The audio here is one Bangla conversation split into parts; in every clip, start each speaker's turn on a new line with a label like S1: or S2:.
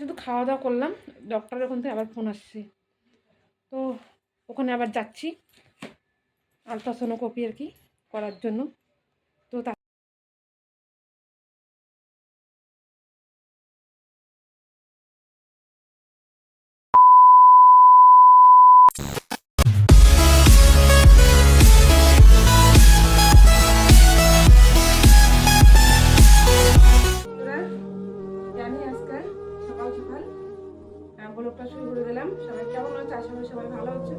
S1: শুধু খাওয়া দাওয়া করলাম। ডক্টরের ওখান থেকে আবার ফোন আসছে। তো ওখানে আবার যাচ্ছি। আলট্রাসোনোকপি আর কি করার জন্য। ব্লগটা শুরু করে দিলাম। সবাই কেমন আছে? আশা করি সবাই ভালো আছে।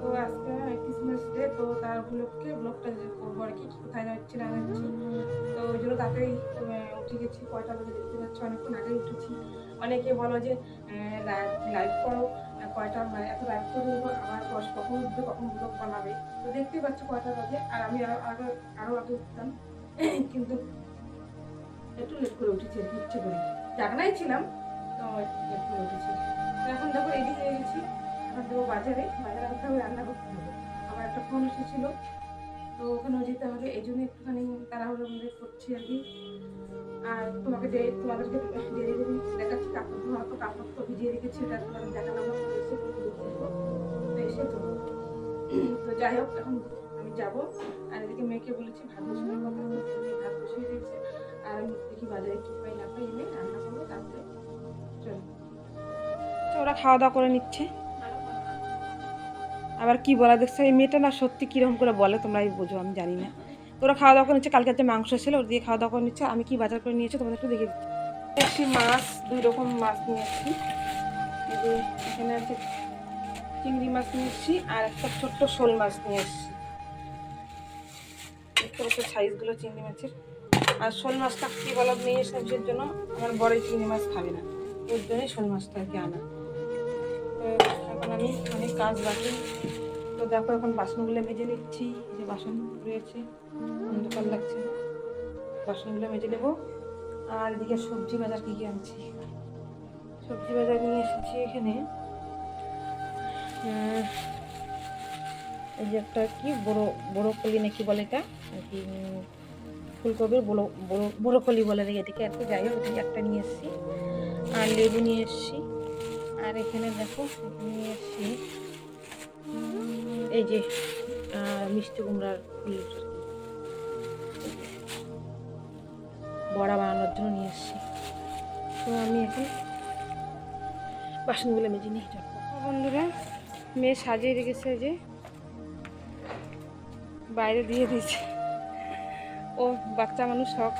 S1: তো আজকে ক্রিসমাস ডে তো তার উপলক্ষে ব্লগটা করব আর কি কোথায় যাচ্ছি, না যাচ্ছি। তো ওই জন্য তাড়াতাড়ি উঠে গেছি। কয়টা বাজে দেখতে পাচ্ছি, অনেকক্ষণ আগেই উঠেছি। অনেকে বলো যে লাইভ করো কয়টা মানে এত লাইভ করে দেবো কষ- কখন উঠবে, কখন ব্লগ বানাবে। তো দেখতেই পাচ্ছ কয়টা বাজে আর আমি আরও আরও আরও আগে উঠতাম। কিন্তু একটু লেট করে উঠেছি আর কি, ইচ্ছে করে। জাগনাই ছিলাম, তো একটু লেট করে উঠেছি। এখন দেখো রেডি হয়ে গেছি। এখন দেবো বাজারে বাজারে আনতে হবে রান্না করতে হবে। আমার একটা ফোন এসেছিল তো ওখানেও যেতে হবে। এই জন্য একটুখানি তাড়াহুড়োর মধ্যে করছি আর কি। আর তোমাকে যে তোমাদেরকে দেখাচ্ছি কাপড় ধোয়া তো কাপড় তো ভিজিয়ে রেখেছি এটা তোমাদের দেখালাম না, পরে এসে। তো এসে তো যাই হোক এখন আমি যাব। আর এদিকে মেয়েকে বলেছি ভাত বসানোর কথা। ভাত বসিয়ে দিয়েছে। আর আমি দেখি বাজারে কি পাই না পাই এনে রান্না করব তারপরে চলো। ওরা খাওয়া দাওয়া করে নিচ্ছে। আবার কি বলা, দেখছ, এই মেয়েটা না সত্যি কীরকম করে বলে, তোমরাই বোঝো, আমি জানি না। তো ওরা খাওয়া দাওয়া করে নিচ্ছে, কালকে যে মাংস ছিল, ওর দিয়ে খাওয়া দাওয়া করে নিচ্ছে, আমি কি বাজার করে নিয়েছি তোমাদের একটু দেখে দিচ্ছি। একটি মাছ, দুই রকম মাছ নিয়ে এসেছি। যে এখানে আছে চিংড়ি মাছ নিয়ে এসেছি, আর একটা ছোট্ট শোল মাছ নিয়ে এসেছি। সাইজগুলো চিংড়ি মাছের। আর শোল মাছটা কী বলো নিয়ে এসেছির জন্য, আমার বড়ই চিংড়ি মাছ খাবে না। ওর জন্যই শোল মাছটা আর কি আনা। তো এখন আমি অনেক কাজ বাকি। তো দেখো এখন বাসনগুলো মেজে নিচ্ছি। যে বাসন রয়েছে, অন্ধকার লাগছে। বাসনগুলো মেজে নেব। আর এদিকে সবজি বাজার কী কী আনছি? সবজি বাজার নিয়ে এসেছি এখানে। এই যে একটা কি বড় বড় কলি নাকি বলে এটা? আর কি ফুলকপির বড় বড় বড় কলি বলে এদিকে আর কি। যাই হোক একটা নিয়ে এসেছি। আর লেবু নিয়ে এসেছি। আর এখানে দেখো নিয়ে এসেছি এই যে মিষ্টি কুমড়ার ফুলের বড়া বানানোর জন্য নিয়ে এসেছি। তো আমি এখন বাসনগুলো মেজে নিয়ে যাব বন্ধুরা, মেয়ে সাজিয়ে রেখেছে যে, বাইরে দিয়ে দিয়েছে। ও, বাচ্চা মানুষ সব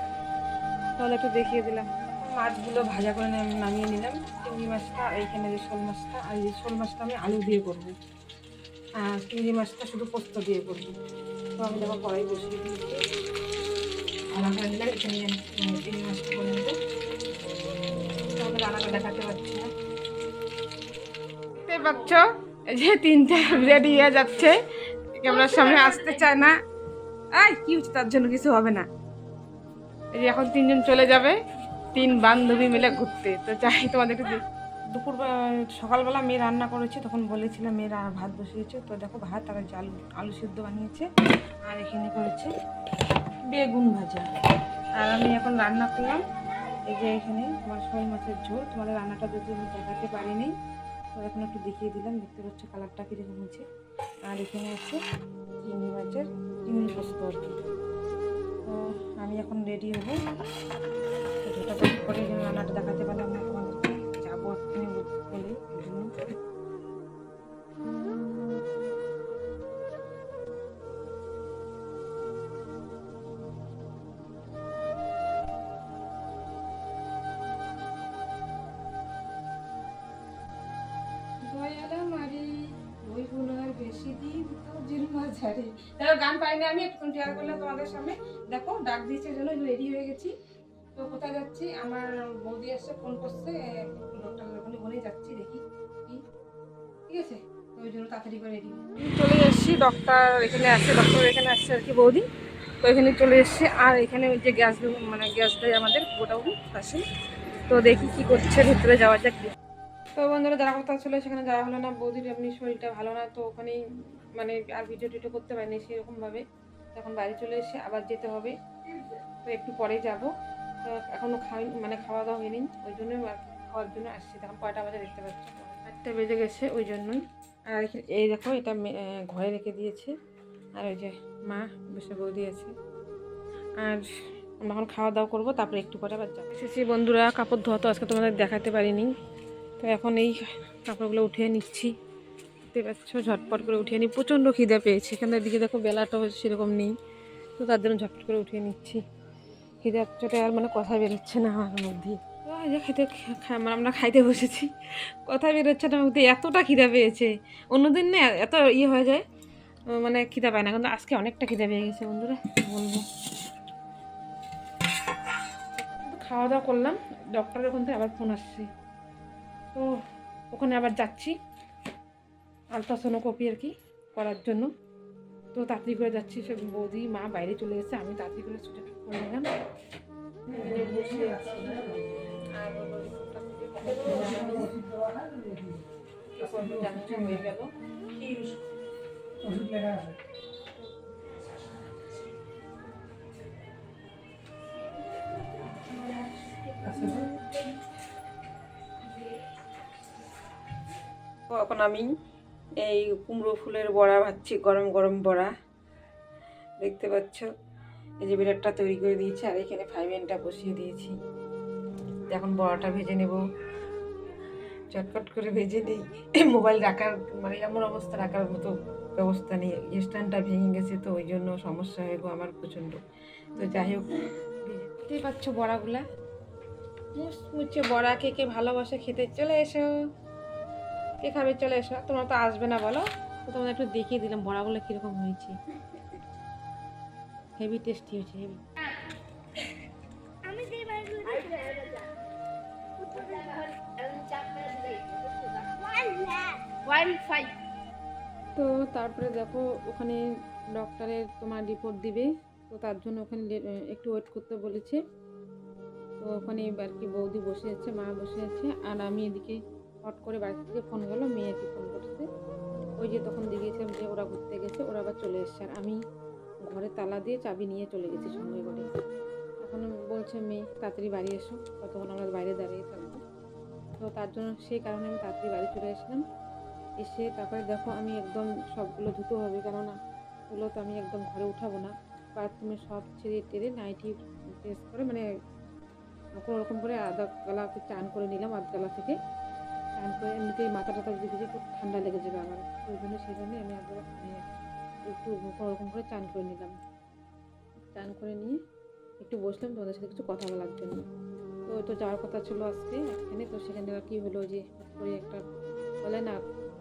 S1: তাহলে একটু দেখিয়ে দিলাম। মাছগুলো ভাজা করে নাম- নামিয়ে নিলাম। চিংড়ি মাছটা আর এইখানে যে শোল মাছটা, আর এই শোল মাছটা আমি আলু দিয়ে করব। আর চিংড়ি মাছটা শুধু পোস্ত দিয়ে করব। তো আমি দেখো কড়াই বসিয়ে দিয়েছি। করে দিলাম এখানে চিংড়ি মাছটা করে নেব। তোমাকে রান্নাটা দেখাতে পারছি না। দেখতে পাচ্ছ? যে তিনটা রেডি হয়ে যাচ্ছে। ক্যামেরার সামনে আসতে চায় না। আই কি তার জন্য কিছু হবে না। এই যে এখন তিনজন চলে যাবে। তিন বান্ধবী মিলে ঘুরতে। তো চাই তোমাদের দে- দুপুর সকালবেলা মেয়ে রান্না করেছে, তখন বলেছিলাম মেয়ে রা- ভাত বসিয়েছে। তো দেখো ভাত আর আলু আলু সিদ্ধ বানিয়েছে, আর এখানে করেছে বেগুন ভাজা। আর আমি এখন রান্না করলাম, এই যে এখানে তোমার শোল মাছের ঝোল। তোমাদের রান্নাটা যদি আমি দেখাতে পারিনি, তো এখন একটু দেখিয়ে দিলাম, দেখতে পাচ্ছ কালারটা কীরকম হয়েছে। আর এখানে আছে চিংড়ি মাছের চিংড়ি পোস্ত আর কি। আমি এখন রেডি হব। করে রান্নাটা দেখাতে পারলাম না, তোমাদেরকে যাব এক্ষুনি বলে বেশি দিন তো জিরুমা ঝাড়ে দেখো গান পাইনি আমি একটু করলাম তোমাদের সামনে। দেখো, ডাক দিয়েছে জন্য রেডি হয়ে গেছি। তো কোথায় যাচ্ছি? আমার বৌদি আসছে ফোন করছে ডক্টর ওখানে বলেই যাচ্ছি, দেখি কি। ঠিক আছে? ওই জন্য তাড়াতাড়ি করে রেডি চলে এসেছি ডক্টর এখানে আসছে ডক্টর এখানে আসছে আর কি বৌদি। তো এখানে চলে এসেছি, আর এখানে ওই যে গ্যাস মানে গ্যাস দেয় আমাদের গোটাউন পাশে। তো দেখি কি করছে, ভিতরে যাওয়া যাক। তো বন্ধুরা, যারা কথা ছিল সেখানে যাওয়া হলো না। বৌদির এমনি শরীরটা ভালো না, তো ওখানেই মানে আর ভিডিও টিডিও করতে পারিনি সেরকমভাবে। এখন বাড়ি চলে এসে আবার যেতে হবে। তো একটু পরেই যাব। তো এখনও খাই মানে খাওয়া দাওয়া হয়নি, ওই জন্য আর খাওয়ার জন্য আসছি। তখন কয়টা বাজে দেখতে পাচ্ছি? চারটে বেজে গেছে ওই জন্যই। আর এই দেখো, এটা ঘরে রেখে দিয়েছে। আর ওই যে মা বসে বৌদি আছে। আর আমরা এখন খাওয়া দাওয়া করব, তারপরে একটু পরে আবার যাব। এসেছি বন্ধুরা, কাপড় ধোয়া তো আজকে তোমাদের দেখাতে পারিনি। তো এখন এই কাপড়গুলো উঠিয়ে নিচ্ছি। দেখতে পাচ্ছ, ঝটপট করে উঠিয়ে নিই। প্রচণ্ড খিদে পেয়েছে। এখানে দিকে দেখো, বেলাটাও সেরকম নেই। তো তার জন্য ঝটপট করে উঠিয়ে নিচ্ছি। খিদে চোটে আর মানে কথা বেরোচ্ছে না আমার মধ্যে। যে খেতে মানে আমরা খাইতে বসেছি। কথা বেরোচ্ছে না মধ্যে এতটা খিদে পেয়েছে। অন্যদিন না এত ইয়ে হয়ে যায় মানে খিদে পায় না। কিন্তু আজকে অনেকটা খিদে পেয়ে গেছে বন্ধুরা, বলব। খাওয়া দাওয়া করলাম। ডক্টরের ওখান থেকে আবার ফোন আসছে। তো ওখানে আবার যাচ্ছি। আলট্রাসোনোকপি আর কি করার জন্য। তো তাড়াতাড়ি করে যাচ্ছি, সে বৌদি, মা বাইরে চলে গেছে, আমি তাড়াতাড়ি করে ছুটে করে নিলাম। এখন আমি এই কুমড়ো ফুলের বড়া ভাজছি, গরম গরম বড়া। দেখতে পাচ্ছ? এই যে বিরাটটা তৈরি করে দিয়েছি, আর এখানে ফাইভেনটা বসিয়ে দিয়েছি। এখন বড়াটা ভেজে নেব। চটপট করে ভেজে নিই। মোবাইল রাখার মানে এমন অবস্থা রাখার মতো ব্যবস্থা নেই। স্ট্যান্ডটা ভেঙে গেছে, তো ওই জন্য সমস্যা হয়ে গো আমার প্রচণ্ড। তো যাই হোক, দেখতেই পাচ্ছ বড়াগুলা। মুচমুচে বড়া কে কে ভালোবাসে খেতে চলে এসো। কে খাবে চলে এসো তোমরা তো আসবে না বলো। তো তোমাদের একটু দেখিয়ে দিলাম বড়াগুলো কীরকম হয়েছে। হেভি টেস্টি হয়েছে হেভি তো তারপরে দেখো ওখানে ডক্টরের তোমার রিপোর্ট দিবে। তো তার জন্য ওখানে একটু ওয়েট করতে বলেছে। তো ওখানে আর কি বৌদি বসে আছে মা বসে আছে আর আমি এদিকে হট করে বাড়ি থেকে ফোন গেলো মেয়েকে ফোন করছে। ওই যে তখন দেখিয়েছিলাম যে ওরা ঘুরতে গেছে, ওরা আবার চলে এসছে। আর আমি ঘরে তালা দিয়ে চাবি নিয়ে চলে গেছি সঙ্গে করে। এখন বলছে, মেয়ে, তাড়াতাড়ি বাড়ি এসো, ততক্ষণ আমরা বাইরে দাঁড়িয়ে থাকব। তো তার জন্য সেই কারণে আমি তাড়াতাড়ি বাড়ি চলে আসলাম এসে তারপরে দেখো আমি একদম সবগুলো ধুতে হবে, কেননা ওগুলো তো আমি একদম ঘরে উঠাবো না। বাথরুমে সব ছেড়ে টেরে নাইটি প্রেস করে মানে কোনো রকম করে আধা গলা চান করে নিলাম, আধ গলা থেকে। চান করে এমনিতেই মাথা টাথা ভিজে খুব ঠান্ডা লেগে যাবে আমার। ওই জন্য সেই জন্য আমি একবার মানে একটু কোনো রকম করে চান করে নিলাম। চান করে নিয়ে একটু বসলাম, তোমাদের সাথে কিছু কথা বলার জন্য। তো তো যাওয়ার কথা ছিল আজকে এখানে তো সেখানে আবার কী হলো যে হঠাৎ করে একটা বলে না,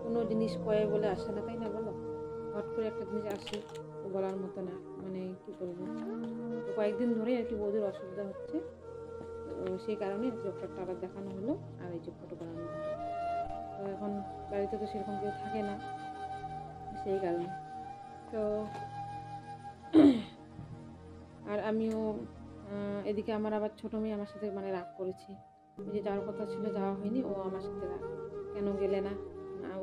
S1: কোনো জিনিস কয়ে বলে আসে না, তাই না বলো? হট করে একটা জিনিস আসে বলার মতো না মানে কি তো কয়েকদিন ধরে আর কি বৌদির অসুবিধা হচ্ছে। সেই কারণে ডক্টরটা আবার দেখানো হলো আর এই যে ফটো করানো হলো। তো এখন বাড়িতে তো সেরকম কেউ থাকে না, সেই কারণে। তো আর আমিও এদিকে আমার আবার ছোটো মেয়ে আমার সাথে মানে রাগ করেছে। যে যাওয়ার কথা ছিল, যাওয়া হয়নি, ও আমার সাথে রাগ কেন গেলে না?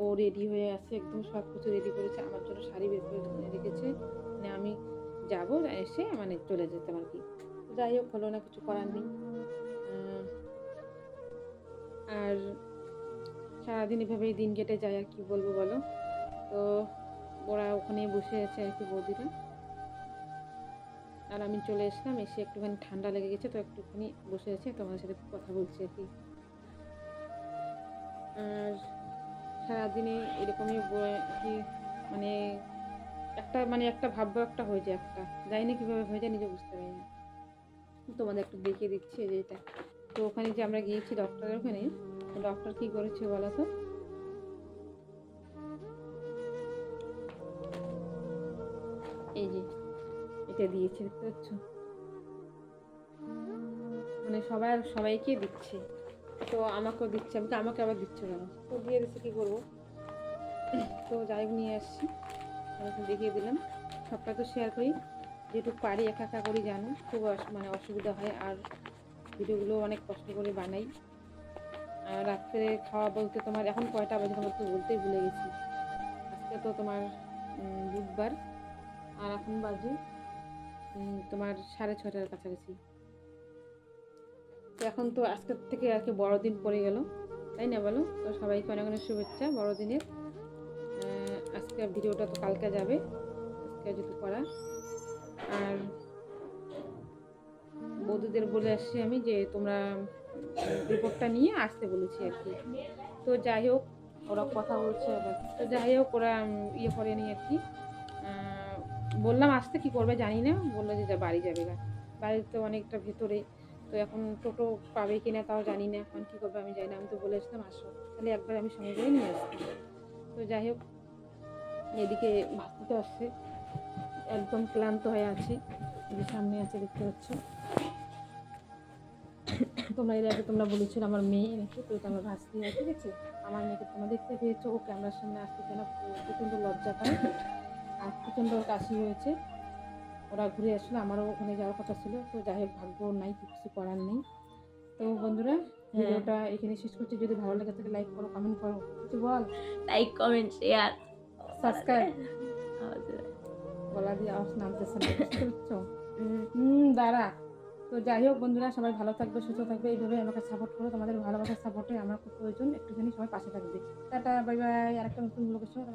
S1: ও রেডি হয়ে আছে, একদম সব কিছু রেডি করেছে, আমার জন্য শাড়ি বের করে রেখেছে। মানে আমি যাব, এসে মানে চলে যেতাম আর কি। যাই হোক, হলো না, কিছু করার নেই। আর সারাদিন এভাবেই দিন কেটে যায় আর কি বলব বলো? তো ওরা ওখানে বসে আছে আর কি বৌদিরা। আর আমি চলে এসলাম, এসে একটুখানি ঠান্ডা লেগে গেছে, তো একটুখানি বসে আছে, তোমাদের সাথে কথা বলছি আর কি। আর সারাদিনে এরকমই কি মানে একটা মানে একটা ভাব্য একটা হয়ে যায় একটা। জানি না কীভাবে হয়ে যায়, নিজে বুঝতে পারি না। তোমাদের একটু দেখিয়ে দিচ্ছি যে এটা। তো ওখানে যে আমরা গিয়েছি ডক্টরের ওখানে ডক্টর কী করেছে বলো তো? এই যে, এটা দিয়েছে, দেখতে পাচ্ছ? মানে সবার, সবাইকে দিচ্ছে। তো আমাকেও দিচ্ছে আমি তো আমাকে আবার দিচ্ছে কেন? তো দিয়ে দিচ্ছে, কী করব? তো যাই নিয়ে আসছি। দেখিয়ে দিলাম। সবটা তো শেয়ার করি। যেটুকু পারি, একা একা করি জানো, খুব মানে অসুবিধা হয়। আর ভিডিওগুলো অনেক কষ্ট করে বানাই। আর রাত্রে খাওয়া বলতে তোমার এখন কয়টা বাজে তোমার তো বলতেই ভুলে গেছি। আজকে তো তোমার বুধবার, আর এখন বাজে তোমার সাড়ে ছটার কাছাকাছি। তো এখন তো আজকের থেকে আর কি বড়দিন পড়ে গেল, তাই না বলো? তো সবাইকে অনেক অনেক শুভেচ্ছা বড়দিনের। আজকে ভিডিওটা তো কালকে যাবে, আজকে যদি করা আর বৌদিদের বলে আসছি আমি যে তোমরা রিপোর্টটা নিয়ে আসতে বলেছি আর কি। তো যাই হোক, ওরা কথা বলছে আবার। তো যাই হোক, ওরা ইয়ে করেনি আর কি। বললাম আসতে কি করবে জানি না, বলল যে যা বাড়ি যাবে না বাড়ির তো অনেকটা ভেতরে, তো এখন টোটো পাবে কি না তাও জানি না, এখন কী করবে আমি জানি না। আমি তো বলে আসলাম, আসো। তাহলে একবার আমি সঙ্গে করে নিয়ে আসতাম তো যাই হোক, এদিকে ভাস্তিতে আসছে। একদম ক্লান্ত হয়ে আছে সামনে আছে দেখতে পাচ্ছ। তোমরা এর আগে তোমরা বলেছিল আমার মেয়ে নাকি তো এটা আমার ভাস্তি আছে ঠিক আছে? আমার মেয়েকে তোমরা দেখতে পেয়েছ ও ক্যামেরার সামনে আসতে যেন প্রচণ্ড লজ্জা পায়। আর প্রচণ্ড ওর কাশি হয়েছে। ওরা ঘুরে আসলো আমারও ওখানে যাওয়ার কথা ছিল তো যাই হোক ভাগ্য নাই কিছু করার নেই। তো বন্ধুরা ভিডিওটা এখানে শেষ করছি। যদি ভালো লাগে তাহলে লাইক করো কমেন্ট করো কিছু বল?
S2: লাইক কমেন্ট শেয়ার
S1: সাবস্ক্রাইব গলা দিয়ে আওয়াজ নামতেছে না বুঝতে পারছ? হুম দাঁড়া। তো যাই হোক বন্ধুরা, সবাই ভালো থাকবে, সুস্থ থাকবে, এইভাবে আমাকে সাপোর্ট করো, তোমাদের ভালোবাসার সাপোর্টে আমার খুব প্রয়োজন। একটুখানি সবাই পাশে থাকবে। টাটা বাই বাই আরেকটা নতুন লোকের সঙ্গে